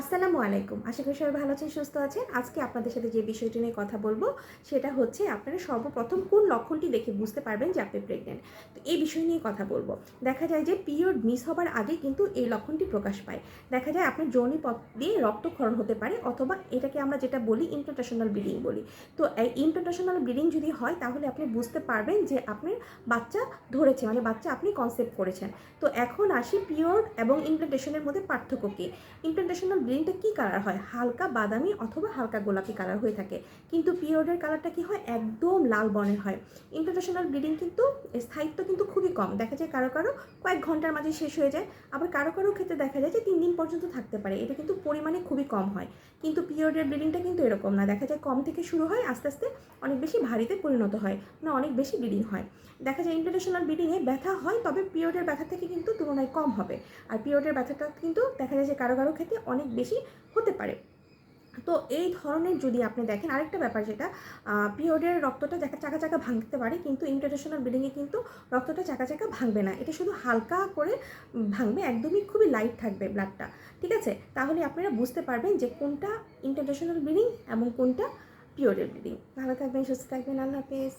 আসসালামু আলাইকুম। আশা করি সবাই ভালো আছেন, সুস্থ আছেন। আজকে আপনাদের সাথে যে বিষয়টি নিয়ে কথা বলব, সেটা হচ্ছে আপনারা সর্বপ্রথম কোন লক্ষণটি দেখে বুঝতে পারবেন যে আপনি প্রেগনেন্ট তো এই বিষয় নিয়ে কথা বলব। দেখা যায় যে পিরিয়ড মিস হবার আগে কিন্তু এই লক্ষণটি প্রকাশ পায়। দেখা যায় আপনার যৌনি পথ দিয়ে রক্তক্ষরণ হতে পারে, অথবা এটাকে আমরা যেটা বলি ইন্টারন্যাশনাল ব্লিডিং বলি। তো এই ইন্টারন্যাশনাল ব্লিডিং যদি হয়, তাহলে আপনি বুঝতে পারবেন যে আপনার বাচ্চা ধরেছে মানে বাচ্চা আপনি কনসেপ্ট করেছেন। তো এখন আসি পিরিয়ড এবং ইমপ্লান্টেশনের মধ্যে পার্থক্য কী? ইমপ্লান্টেশনাল গ্রিনটা কী কালার হয়? হালকা বাদামি অথবা হালকা গোলাপি কালার হয়ে থাকে। কিন্তু পিরিয়ডের কালারটা কি হয়? একদম লাল বর্ণের হয়। ইন্টারন্যাশনাল ব্লিডিং কিন্তু স্থায়িত্ব কিন্তু খুবই কম। দেখা যায় কারও কারও কয়েক ঘণ্টার মাঝে শেষ হয়ে যায়। আবার কারও কারও ক্ষেত্রে দেখা যায় যে তিন দিন পর্যন্ত থাকতে পারে। এটা কিন্তু পরিমাণে খুবই কম হয়। কিন্তু পিরিয়ডের ব্লিডিংটা কিন্তু এরকম না। দেখা যায় কম থেকে শুরু হয়, আস্তে আস্তে অনেক বেশি ভারীতে পরিণত হয় না অনেক বেশি ব্লিডিং হয়। দেখা যায় ইন্টারন্যাশনাল ব্লিডিংয়ে ব্যথা হয়, তবে পিরিয়ডের ব্যথা থেকে কিন্তু তুলনায় কম হবে। আর পিরিয়ডের ব্যথাটা কিন্তু দেখা যায় যে কারও কারও ক্ষেত্রে অনেক বেশি হতে পারে। তো এই ধরনের যদি আপনি দেখেন, আরেকটা ব্যাপার যেটা পিরিয়ডের রক্তটা দেখা চাকা চাকা ভাঙতে পারে, কিন্তু ইন্টারন্যাশনাল ব্লিডিংয়ে কিন্তু রক্তটা চাকা চাকা ভাঙবে না। এটা শুধু হালকা করে ভাঙবে, একদমই খুবই লাইট থাকবে ব্লাডটা ঠিক আছে? তাহলে আপনারা বুঝতে পারবেন যে কোনটা ইন্টারন্যাশনাল ব্লিডিং এবং কোনটা পিরিয়ডের ব্লিডিং ভালো থাকবেন, সুস্থ থাকবেন, আল্লাহ হাফেজ।